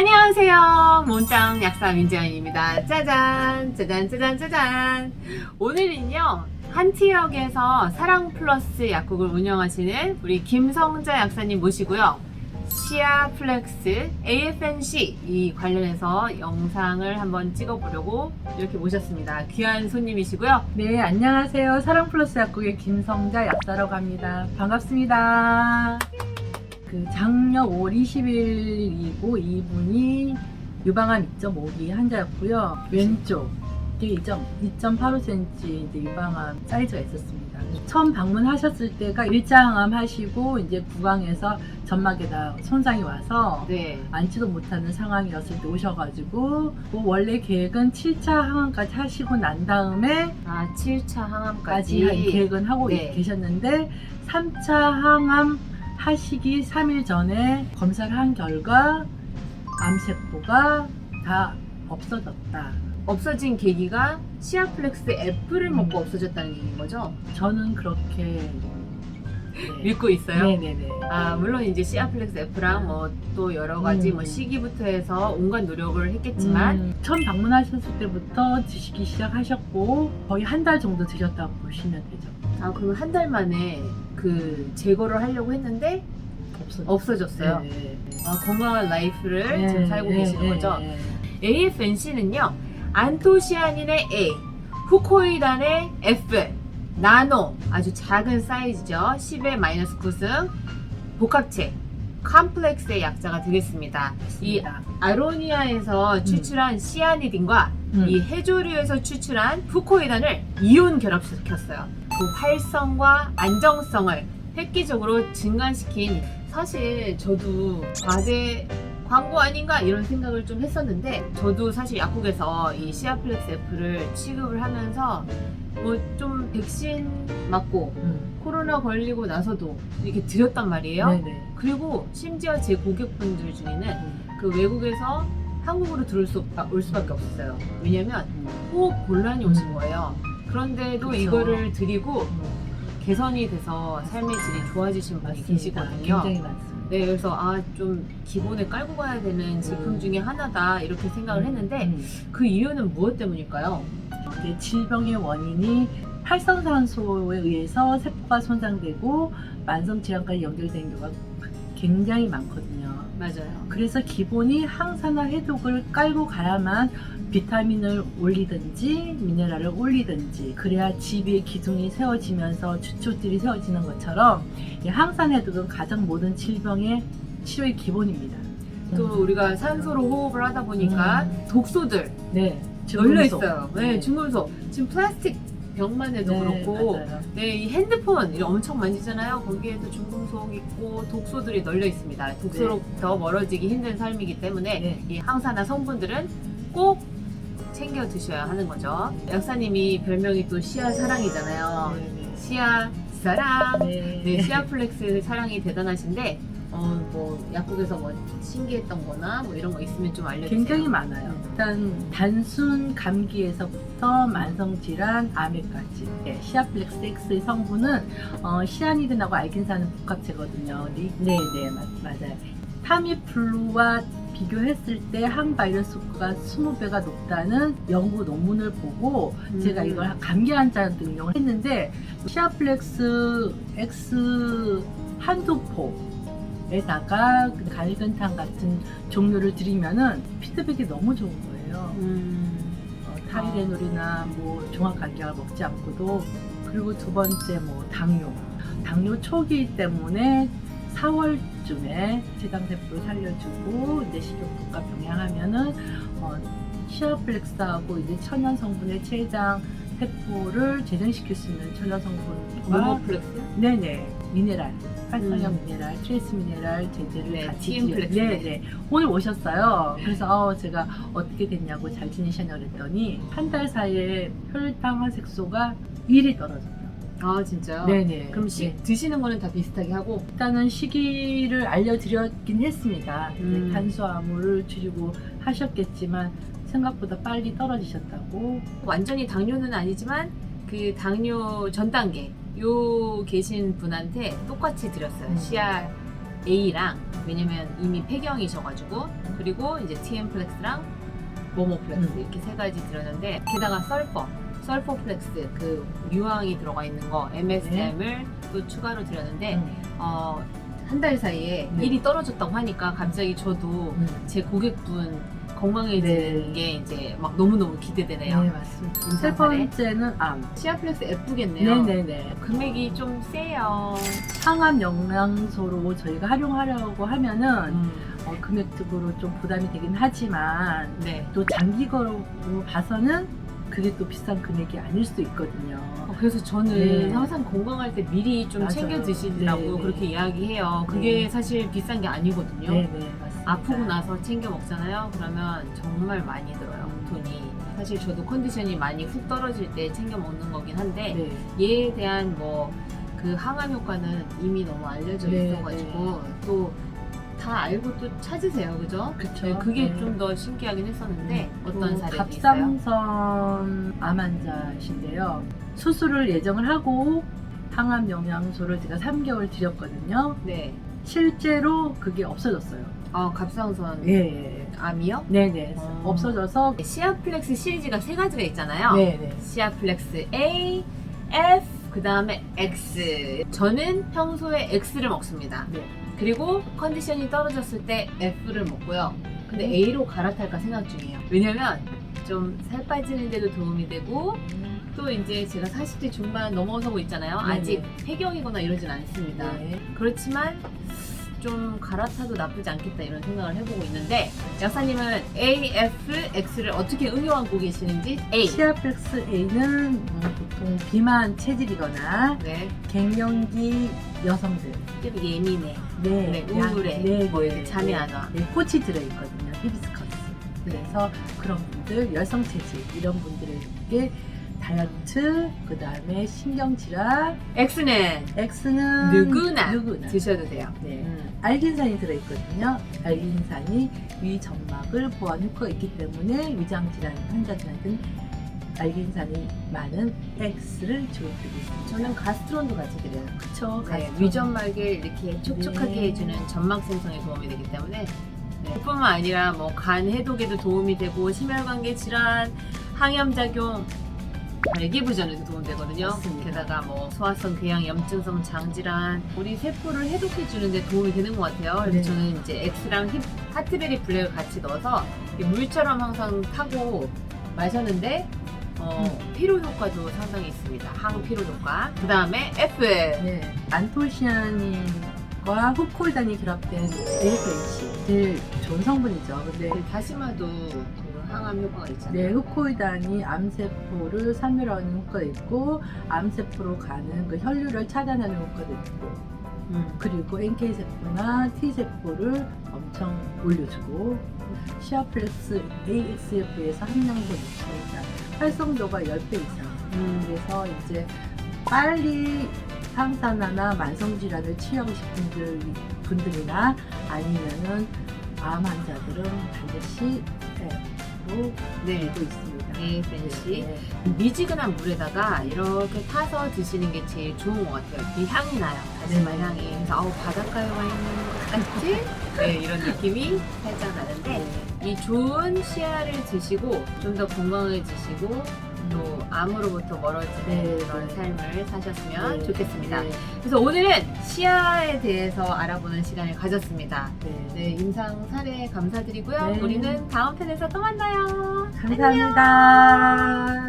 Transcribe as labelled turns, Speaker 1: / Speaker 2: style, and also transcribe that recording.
Speaker 1: 안녕하세요. 몬땅 약사 민지연입니다. 짜잔, 짜잔, 짜잔, 짜잔. 오늘은요, 한티역에서 사랑 플러스 약국을 운영하시는 우리 김성자 약사님 모시고요. 시아 플렉스 AFNC 이 관련해서 영상을 한번 찍어보려고 이렇게 모셨습니다. 귀한 손님이시고요.
Speaker 2: 네, 안녕하세요. 사랑 플러스 약국의 김성자 약사라고 합니다. 반갑습니다. 그 작년 5월 20일이고 이분이 유방암 2.5기 환자였고요. 왼쪽 이게 2.85cm 이제 유방암 사이즈가 있었습니다. 처음 방문하셨을 때가 일장암 하시고 이제 구강에서 점막에다 손상이 와서
Speaker 1: 네.
Speaker 2: 앉지도 못하는 상황이었을 때 오셔가지고 뭐 원래 계획은 7차 항암까지 하시고 난 다음에
Speaker 1: 아, 7차
Speaker 2: 까지
Speaker 1: 항암까지.
Speaker 2: 한 계획은 하고
Speaker 1: 네.
Speaker 2: 계셨는데 3차 항암 하시기 3일 전에 검사를 한 결과 암세포가 다 없어졌다.
Speaker 1: 없어진 계기가 시아플렉스 애플을 먹고
Speaker 2: 음.
Speaker 1: 없어졌다는 얘기인 거죠?
Speaker 2: 저는 그렇게 네.
Speaker 1: 믿고 있어요.
Speaker 2: 네네네.
Speaker 1: 아 물론 이제 시아플렉스 F랑 뭐 또 여러 가지
Speaker 2: 음.
Speaker 1: 뭐 시기부터 해서 온갖 노력을 했겠지만
Speaker 2: 음, 처음 방문하셨을 때부터 드시기 시작하셨고 거의 한 달 정도 드셨다고 보시면 되죠.
Speaker 1: 아 그럼 한 달 만에 그 제거를 하려고 했는데
Speaker 2: 없어졌어요.
Speaker 1: 없어졌어요.
Speaker 2: 네, 네.
Speaker 1: 아, 건강한 라이프를
Speaker 2: 네,
Speaker 1: 지금 살고
Speaker 2: 네,
Speaker 1: 계시는
Speaker 2: 네,
Speaker 1: 거죠.
Speaker 2: 네.
Speaker 1: AFNC는요 안토시아닌의 A, 후코이단의 F, 나노 아주 작은 사이즈죠. 10의 마이너스 9승 복합체 컴플렉스의 약자가 되겠습니다. 이
Speaker 2: 맞습니다.
Speaker 1: 아로니아에서 추출한 시아니딘과
Speaker 2: 음.
Speaker 1: 이 해조류에서 추출한 후코이단을 이온 결합시켰어요. 그 활성과 안정성을 획기적으로 증가시킨 사실 저도 과대 광고 아닌가 이런 생각을 좀 했었는데 저도 사실 약국에서 이 시아플렉스 F를 취급을 하면서 뭐 좀 백신 맞고
Speaker 2: 음.
Speaker 1: 코로나 걸리고 나서도 이렇게 드렸단 말이에요.
Speaker 2: 네네.
Speaker 1: 그리고 심지어 제 고객분들 중에는
Speaker 2: 음.
Speaker 1: 그 외국에서 한국으로 들어올 수, 올 수밖에 없었어요. 왜냐면
Speaker 2: 음.
Speaker 1: 호흡 곤란이 오신 거예요. 그런데도
Speaker 2: 그쵸.
Speaker 1: 이거를 드리고
Speaker 2: 음.
Speaker 1: 개선이 돼서 삶의 질이 좋아지신 분이
Speaker 2: 맞습니다.
Speaker 1: 계시거든요.
Speaker 2: 굉장히 많습니다.
Speaker 1: 네, 그래서 아 좀 기본에 깔고 가야 되는 제품
Speaker 2: 음.
Speaker 1: 중에 하나다 이렇게 생각을 했는데
Speaker 2: 음.
Speaker 1: 그 이유는 무엇 때문일까요?
Speaker 2: 이제 질병의 원인이 활성산소에 의해서 세포가 손상되고 만성 질환까지 연결되는 경우가 굉장히 많거든요.
Speaker 1: 맞아요.
Speaker 2: 그래서 기본이 항산화 해독을 깔고 가야만 비타민을 올리든지 미네랄을 올리든지 그래야 집의 기둥이 세워지면서 주초들이 세워지는 것처럼 이 항산 해독은 가장 모든 질병의 치료의 기본입니다.
Speaker 1: 또 우리가 산소로 호흡을 하다 보니까
Speaker 2: 음.
Speaker 1: 독소들
Speaker 2: 네 중금속.
Speaker 1: 있어요. 네, 중금속. 지금 플라스틱 병만 해도
Speaker 2: 네,
Speaker 1: 그렇고
Speaker 2: 맞아요.
Speaker 1: 네, 이 핸드폰 엄청 만지잖아요. 거기에도 중금속 있고 독소들이 널려 있습니다. 독소로부터 멀어지기 힘든 삶이기 때문에
Speaker 2: 네.
Speaker 1: 이 항산화 성분들은 꼭 챙겨 드셔야 하는 거죠. 약사님이 별명이 또 시아 사랑이잖아요.
Speaker 2: 네,
Speaker 1: 시아 사랑.
Speaker 2: 네.
Speaker 1: 네, 시아플렉스 사랑이 대단하신데 어, 뭐 약국에서 뭐 신기했던 거나 뭐 이런 거 있으면 좀 알려주세요.
Speaker 2: 굉장히 많아요. 일단 단순 감기에서부터 만성 질환, 암에까지. 네, 시아플렉스 X의 성분은 어, 시아니딘하고 알긴산은 복합체거든요. 네, 네, 네 맞, 맞아요. 타미플루와 비교했을 때 항바이러스 효과가 20배가 높다는 연구 논문을 보고
Speaker 1: 음.
Speaker 2: 제가 이걸 감기 환자한테 응용을 했는데 시아플렉스 X 한두 포에다가 그 갈근탕 같은 종류를 드리면은 피드백이 너무 좋은 거예요.
Speaker 1: 음,
Speaker 2: 어, 타이레놀이나 뭐 종합감기약을 먹지 않고도 그리고 두 번째 뭐 당뇨. 당뇨 초기 때문에 4월쯤에 췌장세포를 살려주고 이제 식욕과 병행하면은 어, 시아플렉스하고 이제 천연 성분의 췌장 세포를 재생시킬 수 있는 천연 성분과
Speaker 1: 모모플렉스?
Speaker 2: 네네 미네랄 활성형
Speaker 1: 음.
Speaker 2: 미네랄 트레이스 미네랄 제제를
Speaker 1: 네,
Speaker 2: 같이
Speaker 1: TM
Speaker 2: 지-
Speaker 1: 플렉스.
Speaker 2: 네 네 오늘 오셨어요 그래서 어, 제가 어떻게 됐냐고 잘 지내셨냐 그랬더니 한 달 사이에 혈당 색소가 1이 떨어졌어요
Speaker 1: 아 진짜요?
Speaker 2: 네네
Speaker 1: 그럼 시,
Speaker 2: 네.
Speaker 1: 드시는 거는 다 비슷하게 하고
Speaker 2: 일단은 시기를 알려드렸긴 했습니다 네,
Speaker 1: 음.
Speaker 2: 탄수화물을 줄이고 하셨겠지만 생각보다 빨리 떨어지셨다고
Speaker 1: 완전히 당뇨는 아니지만 그 당뇨 전 단계 요 계신 분한테 똑같이 드렸어요.
Speaker 2: 음.
Speaker 1: 시아 A랑 왜냐면 이미 폐경이셔가지고 그리고 이제 TM플렉스랑 모모 플렉스
Speaker 2: 음.
Speaker 1: 이렇게 세 가지 드렸는데 게다가 설퍼 설퍼플렉스 그 유황이 들어가 있는 거 MSM을 또 추가로 드렸는데
Speaker 2: 음.
Speaker 1: 어, 한 달 사이에
Speaker 2: 네.
Speaker 1: 일이 떨어졌다고 하니까 갑자기 저도
Speaker 2: 음.
Speaker 1: 제 고객분 건강해지는
Speaker 2: 네.
Speaker 1: 게 이제 막 너무너무 기대되네요.
Speaker 2: 네, 맞습니다. 세. 번째는 암.
Speaker 1: 시아플렉스 예쁘겠네요.
Speaker 2: 네네네.
Speaker 1: 금액이 좀 세요.
Speaker 2: 항암 영양소로 저희가 활용하려고 하면은
Speaker 1: 음,
Speaker 2: 어, 금액적으로 좀 부담이 되긴 하지만
Speaker 1: 네.
Speaker 2: 또 장기적으로 봐서는 그게 또 비싼 금액이 아닐 수도 있거든요.
Speaker 1: 어, 그래서 저는
Speaker 2: 네.
Speaker 1: 항상 건강할 때 미리 좀
Speaker 2: 맞아요.
Speaker 1: 챙겨 드시라고
Speaker 2: 네, 네.
Speaker 1: 그렇게 이야기해요. 그게
Speaker 2: 네.
Speaker 1: 사실 비싼 게 아니거든요.
Speaker 2: 네 네 맞습니다.
Speaker 1: 아프고 나서 챙겨 먹잖아요. 그러면 정말 많이 들어요. 돈이. 사실 저도 컨디션이 많이 훅 떨어질 때 챙겨 먹는 거긴 한데
Speaker 2: 네.
Speaker 1: 얘에 대한 뭐 그 항암 효과는 이미 너무 알려져
Speaker 2: 네,
Speaker 1: 있어가지고 또다 알고 또 찾으세요, 그죠?
Speaker 2: 그쵸.
Speaker 1: 네, 그게
Speaker 2: 네.
Speaker 1: 좀더 신기하긴 했었는데
Speaker 2: 또
Speaker 1: 어떤 있어요?
Speaker 2: 갑상선 암 환자신데요. 수술을 예정을 하고 항암 영양소를 제가 3개월 드렸거든요.
Speaker 1: 네.
Speaker 2: 실제로 그게 없어졌어요.
Speaker 1: 아 갑상선
Speaker 2: 예, 예. 예.
Speaker 1: 암이요?
Speaker 2: 네네.
Speaker 1: 어.
Speaker 2: 없어져서
Speaker 1: 시아플렉스 시리즈가 세 가지가 있잖아요.
Speaker 2: 네네.
Speaker 1: 시아플렉스 A, F, 그 다음에 X. 저는 평소에 X를 먹습니다.
Speaker 2: 네.
Speaker 1: 그리고 컨디션이 떨어졌을 때 F를 먹고요. 근데
Speaker 2: 음.
Speaker 1: A로 갈아탈까 생각 중이에요. 왜냐면 좀 살 빠지는데도 도움이 되고 또 이제 제가 40대 중반 넘어서고 있잖아요.
Speaker 2: 네네.
Speaker 1: 아직 폐경이거나 이러진 않습니다.
Speaker 2: 네.
Speaker 1: 그렇지만 좀 갈아타도 나쁘지 않겠다 이런 생각을 해보고 있는데 약사님은 A, F, X를 어떻게 응용하고 계시는지 A
Speaker 2: 시아플렉스 A는 음, 보통 비만 체질이거나
Speaker 1: 네,
Speaker 2: 갱년기 여성들
Speaker 1: 좀 예민해
Speaker 2: 네,
Speaker 1: 네, 우울해.
Speaker 2: 네,
Speaker 1: 뭐
Speaker 2: 네,
Speaker 1: 이렇게 잠이
Speaker 2: 네.
Speaker 1: 안 와.
Speaker 2: 네, 꽃이 들어있거든요. 히비스커스. 그래서 그런 분들, 여성 체질 이런 분들에게 다이어트, 그 다음에 신경질환,
Speaker 1: X는
Speaker 2: X는
Speaker 1: 누구나,
Speaker 2: 누구나.
Speaker 1: 드셔도 돼요
Speaker 2: 네.
Speaker 1: 음.
Speaker 2: 알긴산이 들어있거든요. 알긴산이 위 점막을 보완 효과가 있기 때문에 위장 질환 환자들한테는 알긴산이 많은 X를 주어드리고 있습니다.
Speaker 1: 저는 가스트론도 같이 드려요
Speaker 2: 그쵸.
Speaker 1: 네,
Speaker 2: 가스트론.
Speaker 1: 위점막을 이렇게 촉촉하게
Speaker 2: 네.
Speaker 1: 해주는 점막 생성에 도움이 되기 때문에 네. 뿐만 아니라 뭐 간 해독에도 도움이 되고 심혈관계 질환, 항염작용, 발기부전에도 도움 되거든요.
Speaker 2: 맞습니다.
Speaker 1: 게다가 뭐 소화성 궤양 염증성 장질환, 우리 세포를 해독해 주는데 도움이 되는 것 같아요. 그래서
Speaker 2: 네.
Speaker 1: 저는 이제 엑스랑 힙, 하트베리 블랙을 같이 넣어서 물처럼 항상 타고 마셨는데 어, 피로 효과도 상당히 있습니다. 항피로 효과. 그 다음에 F.
Speaker 2: 네, 안토시아닌과 후콜단이 결합된 AFH 제일 좋은 성분이죠. 근데
Speaker 1: 그 다시마도 그 항암 효과가 있잖아요.
Speaker 2: 네, 후코이단이 암세포를 살멸하는 효과도 있고 암세포로 가는 그 혈류를 차단하는 효과도 있고
Speaker 1: 음.
Speaker 2: 그리고 NK세포나 T세포를 엄청 올려주고 시아플렉스 AXF에서 함량도 있습니다. 활성도가 10배 이상
Speaker 1: 음.
Speaker 2: 그래서 이제 빨리 항산화나 만성질환을 치유하고 싶은 분들, 분들이나 아니면은 암 환자들은 반드시 로
Speaker 1: 네.
Speaker 2: 알고 있습니다.
Speaker 1: AFNC.
Speaker 2: 네.
Speaker 1: 미지근한 물에다가 이렇게 타서 드시는 게 제일 좋은 것 같아요. 이 향이 나요. 다시마
Speaker 2: 네.
Speaker 1: 향이. 그래서 아우 바닷가에 와 있는 것 같지? 네, 이런 느낌이 살짝 나는데 이 좋은 시야를 드시고 좀 더 건강해지시고 또 암으로부터 멀어지는
Speaker 2: 네,
Speaker 1: 그런
Speaker 2: 네.
Speaker 1: 삶을 사셨으면
Speaker 2: 네.
Speaker 1: 좋겠습니다.
Speaker 2: 네.
Speaker 1: 그래서 오늘은 시야에 대해서 알아보는 시간을 가졌습니다.
Speaker 2: 네.
Speaker 1: 네, 임상 사례 감사드리고요.
Speaker 2: 네.
Speaker 1: 우리는 다음 편에서 또 만나요.
Speaker 2: 감사합니다.